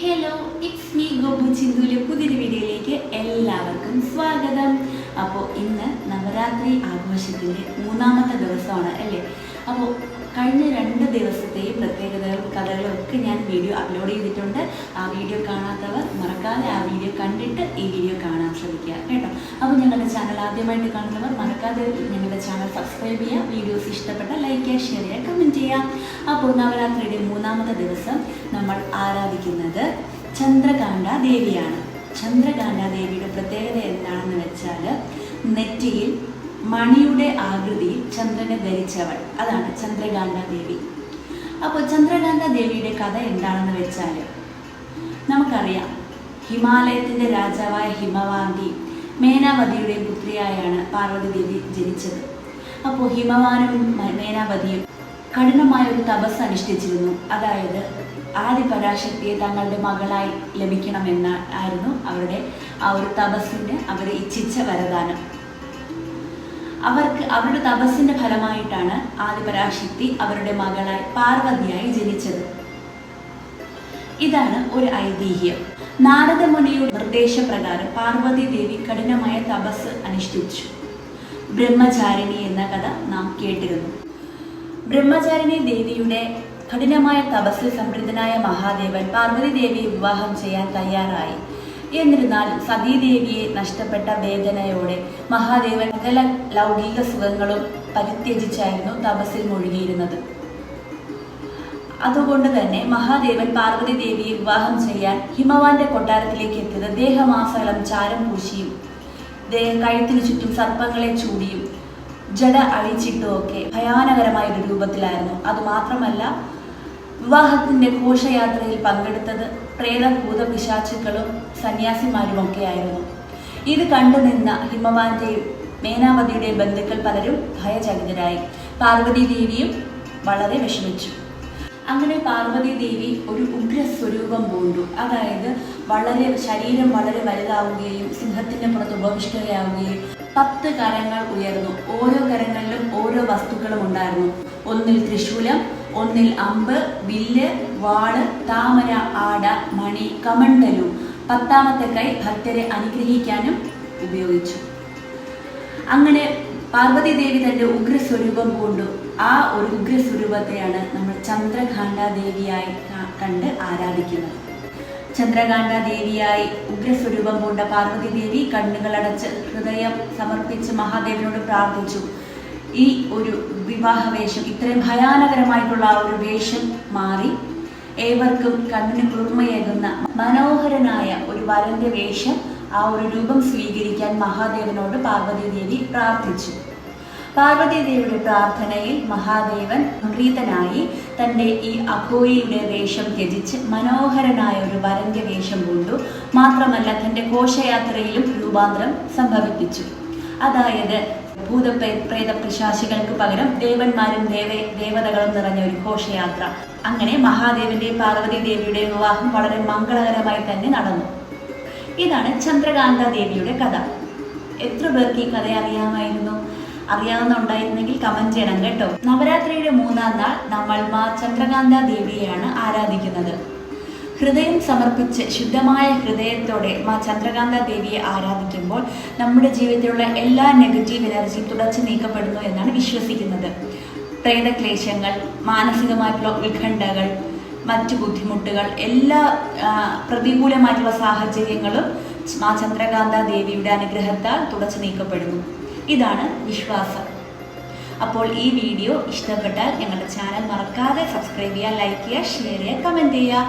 Hello it's me Gopu ചിന്തുവിലെ പുതിയൊരു വീഡിയോയിലേക്ക് എല്ലാവർക്കും സ്വാഗതം. അപ്പോൾ ഇന്ന് നവരാത്രി ആഘോഷത്തിന്റെ മൂന്നാമത്തെ ദിവസമാണ് അല്ലേ? അപ്പോൾ കഴിഞ്ഞ രണ്ട് ദിവസത്തെയും പ്രത്യേകതകളും കഥകളും ഒക്കെ ഞാൻ വീഡിയോ അപ്ലോഡ് ചെയ്തിട്ടുണ്ട്. ആ വീഡിയോ കാണാത്തവർ മറക്കാതെ ആ വീഡിയോ കണ്ടിട്ട് ഈ വീഡിയോ കാണാൻ ശ്രമിക്കുക കേട്ടോ. അപ്പോൾ ഞങ്ങളുടെ ചാനൽ ആദ്യമായിട്ട് കാണുന്നവർ മറക്കാതെ ഞങ്ങളുടെ ചാനൽ സബ്സ്ക്രൈബ് ചെയ്യുക. വീഡിയോസ് ഇഷ്ടപ്പെട്ട ലൈക്ക് ചെയ്യുക ഷെയർ ചെയ്യുക കമന്റ് ചെയ്യുക. അപ്പോൾ നവരാത്രിയുടെ മൂന്നാമത്തെ ദിവസം നമ്മൾ ആരാധിക്കുന്നത് ചന്ദ്രകാന്ത ദേവിയാണ്. ചന്ദ്രകാന്ത ദേവിയുടെ പ്രത്യേകത എന്താണെന്ന് വെച്ചാൽ നെറ്റിയിൽ മണിയുടെ ആകൃതിയിൽ ചന്ദ്രനെ ധരിച്ചവൾ. അതാണ് ചന്ദ്രകാന്താദേവി. അപ്പോൾ ചന്ദ്രകാന്താദേവിയുടെ കഥ എന്താണെന്ന് വെച്ചാൽ നമുക്കറിയാം. ഹിമാലയത്തിന്റെ രാജാവായ ഹിമവാന്തി മേനാവതിയുടെ പുത്രിയായാണ് പാർവതി ദേവി ജനിച്ചത്. അപ്പോൾ ഹിമവാനും മേനാവതിയും കഠിനമായ ഒരു തപസ് അനുഷ്ഠിച്ചിരുന്നു. അതായത് ആദി പരാശക്തിയെ തങ്ങളുടെ മകളായി ലഭിക്കണമെന്ന ആയിരുന്നു അവരുടെ ആ ഒരു തപസ്സിന് അവർ ഇച്ഛിച്ച വരദാനം. അവർക്ക് അവരുടെ തപസ്സിന്റെ ഫലമായിട്ടാണ് ആദിപരാശക്തി അവരുടെ മകളായി പാർവതിയായി ജനിച്ചത്. ഇതാണ് ഒരു ഐതിഹ്യം. നാരദമുനിയുടെ നിർദ്ദേശപ്രകാരം പാർവതി ദേവി കഠിനമായ തപസ് അനുഷ്ഠിച്ചു. ബ്രഹ്മചാരിണി എന്ന കഥ നാം കേട്ടിരുന്നു. ബ്രഹ്മചാരിണി ദേവിയുടെ കഠിനമായ തപസ്സിൽ സംപ്രീതനായ മഹാദേവൻ പാർവതി ദേവിയെ വിവാഹം ചെയ്യാൻ തയ്യാറായി. എന്നിരുന്നാൽ സതീദേവിയെ നഷ്ടപ്പെട്ട വേദനയോടെ മഹാദേവൻ സകല ലൗകിക സുഖങ്ങളും പരിത്യജിച്ചായിരുന്നു തപസ്സിൽ മുഴുകിയിരുന്നത്. അതുകൊണ്ട് തന്നെ മഹാദേവൻ പാർവതി ദേവിയെ വിവാഹം ചെയ്യാൻ ഹിമവാന്റെ കൊട്ടാരത്തിലേക്ക് എത്തിയത് ദേഹമാസകലം ചാരം പൂശിയും ദേഹം കഴുത്തിനു ചുറ്റും സർപ്പങ്ങളെ ചൂടിയും ജട അഴിച്ചിട്ടുമൊക്കെ ഭയാനകരമായ ഒരു രൂപത്തിലായിരുന്നു. അതുമാത്രമല്ല വിവാഹത്തിന്റെ ഘോഷയാത്രയിൽ പങ്കെടുത്തത് പ്രേതഭൂത പിശാചുക്കളും സന്യാസിമാരുമൊക്കെ ആയിരുന്നു ഇത് കണ്ടു നിന്ന ഹിമവാന്റെയും മേനാവതിയുടെയും ബന്ധുക്കൾ പലരും ഭയചകിതരായി. പാർവതി ദേവിയും വളരെ വിഷമിച്ചു. അങ്ങനെ പാർവതി ദേവി ഒരു ഉഗ്ര സ്വരൂപം പൂണ്ടു. അതായത് വളരെ ശരീരം വളരെ വലുതാവുകയും സിംഹത്തിന്റെ പുറത്ത് ഉപവിഷ്ടയാവുകയും പത്ത് കരങ്ങൾ ഉയർന്നു. ഓരോ കരങ്ങളിലും ഓരോ വസ്തുക്കളും ഉണ്ടായിരുന്നു. ഒന്നിൽ ത്രിശൂലം ഒന്നിൽ അമ്പ് വില്ല് വാൾ താമര ആട മണി കമണ്ടലു. പത്താമത്തെ കൈ ഭക്തരെ അനുഗ്രഹിക്കാനും ഉപയോഗിച്ചു. അങ്ങനെ പാർവതി ദേവി തന്റെ ഉഗ്രസ്വരൂപം കൊണ്ടു ആ ഒരു ഉഗ്രസ്വരൂപത്തെയാണ് നമ്മൾ ചന്ദ്രകാന്ത ദേവിയായി കണ്ട് ആരാധിക്കുന്നത്. ചന്ദ്രകാന്ത ദേവിയായി ഉഗ്രസ്വരൂപം കൊണ്ട പാർവതി ദേവി കണ്ണുകളടച്ച് ഹൃദയം സമർപ്പിച്ച് മഹാദേവനോട് പ്രാർത്ഥിച്ചു. ഈ ഒരു വിവാഹവേഷം ഇത്രയും ഭയാനകരമായിട്ടുള്ള ആ ഒരു വേഷം മാറി ഏവർക്കും കണ്ണിന് കുളിർമയേകുന്ന മനോഹരനായ ഒരു വരന്റെ വേഷം ആ ഒരു രൂപം സ്വീകരിക്കാൻ മഹാദേവനോട് പാർവതി ദേവി പ്രാർത്ഥിച്ചു. പാർവതി ദേവിയുടെ പ്രാർത്ഥനയിൽ മഹാദേവൻ പ്രീതനായി തന്റെ ഈ അഘോരിയുടെ വേഷം ത്യജിച്ച് മനോഹരനായ ഒരു വരന്റെ വേഷം കൊണ്ടു മാത്രമല്ല തന്റെ ഘോഷയാത്രയിലും രൂപാന്തരം സംഭവിപ്പിച്ചു. അതായത് ഭൂതപ്രേ പ്രേത പിശാചികൾക്ക് പകരം ദേവന്മാരും ദേവേ ദേവതകളും നിറഞ്ഞ ഒരു ഘോഷയാത്ര. അങ്ങനെ മഹാദേവന്റെ പാർവതി ദേവിയുടെയും വിവാഹം വളരെ മംഗളകരമായി തന്നെ നടന്നു. ഇതാണ് ചന്ദ്രകാന്ത ദേവിയുടെ കഥ. എത്ര പേർക്ക് ഈ കഥ അറിയാമായിരുന്നു? അറിയാവുന്നുണ്ടായിരുന്നെങ്കിൽ കമന്റ് ചെയ്യണം കേട്ടോ. നവരാത്രിയുടെ മൂന്നാം നാൾ നമ്മൾ മാ ചന്ദ്രകാന്ത ദേവിയെയാണ് ആരാധിക്കുന്നത്. ഹൃദയം സമർപ്പിച്ച് ശുദ്ധമായ ഹൃദയത്തോടെ മാ ചന്ദ്രകാന്ത ദേവിയെ ആരാധിക്കുമ്പോൾ നമ്മുടെ ജീവിതത്തിലുള്ള എല്ലാ നെഗറ്റീവ് എനർജിയും തുടച്ചു നീക്കപ്പെടുന്നു എന്നാണ് വിശ്വസിക്കുന്നത്. പ്രേതക്ലേശങ്ങൾ മാനസികമായിട്ടുള്ള ഉത്കണ്ഠകൾ മറ്റു ബുദ്ധിമുട്ടുകൾ എല്ലാ പ്രതികൂലമായിട്ടുള്ള സാഹചര്യങ്ങളും മാ ചന്ദ്രകാന്ത ദേവിയുടെ അനുഗ്രഹത്താൽ തുടച്ചു നീക്കപ്പെടുന്നു. ഇതാണ് വിശ്വാസം. അപ്പോൾ ഈ വീഡിയോ ഇഷ്ടപ്പെട്ടാൽ ഞങ്ങളുടെ ചാനൽ മറക്കാതെ സബ്സ്ക്രൈബ് ചെയ്യുക ലൈക്ക് ചെയ്യുക ഷെയർ ചെയ്യുക കമന്റ് ചെയ്യുക.